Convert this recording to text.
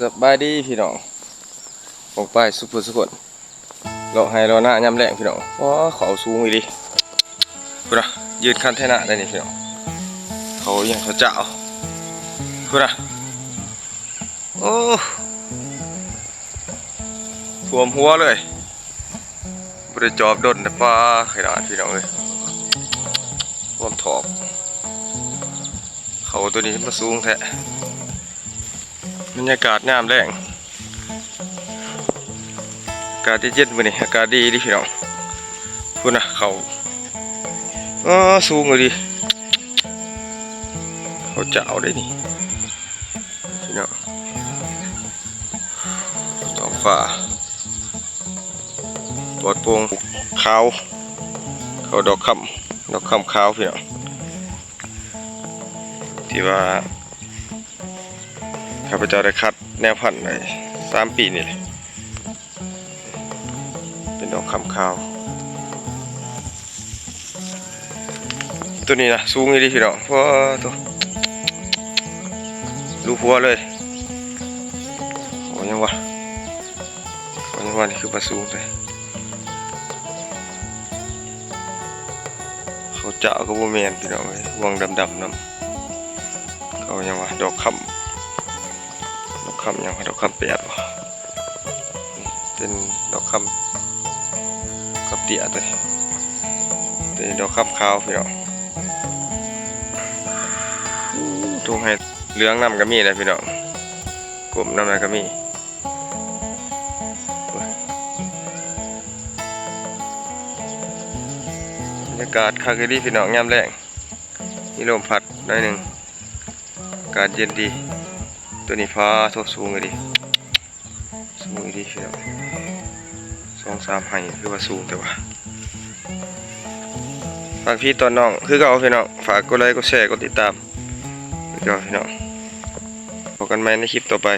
สบายดีพี่น้องออกไปสุภสุขนเราให้เราหน้ายำแรงพี่น้องว้าเขาสูงอีดิพุ่นะยืนคันเทน่ะได้นี่พี่น้องเขายังเขาเจ้าพุ่นะโอ้ท่วมหัวเลยบริจอบดนแต่ป้าขนาดพี่น้องเลยท่วมถอกเขาตัวนี้มาสูงแท้ บรรยากาศงามแรงอากาศที่เย็นวันนี้อากาศดีดิพี่น้องพูดนะเขาเออสูงเลยดิเขาจะเอาได้นี่พี่น้องท้องฟ้าปลอดโปร่งขาวเขาดอกคำดอกคำขาวพี่น้องที่ว่า ข้าพเจ้าได้คัดแนวพันธุ์ในสามปีนี่เลยเป็นดอกคำขาว ตัวนี้นะสูงเลยพี่น้องเพราะตัวลูกหัวเลยโอ้ยังวะโอ้ยังวะนี่คือปลาสูงเลยเขาเจาะก็บ่แมนพี่น้องเลยวงดำๆน้ำเขายังว่าดอกคำ คำยังว่าดอกคำแปดวะเป็นดอกคำกับเตี้ยตัวนี้เป็นดอกคำขาวพี่น้องทุ่งให้เหลืองน้ำก็มีนะพี่น้องกลมน้ำก็มีบรรยากาศคาเกดีพี่น้องยามแรงมีลมพัดหน่อยหนึ่งอากาศเย็นดี ตัวนี้ฟ้าทบสูงเลยดิสูงเลยดิพี่น้องสองสามไห้คือว่าสูงแต่ว่าฝากพี่ตอนน้องคือเก่าพี่น้องฝากกดไลค์กดแชร์กดติดตามคือเก่าพี่น้องพบกันใหม่ในคลิปต่อไป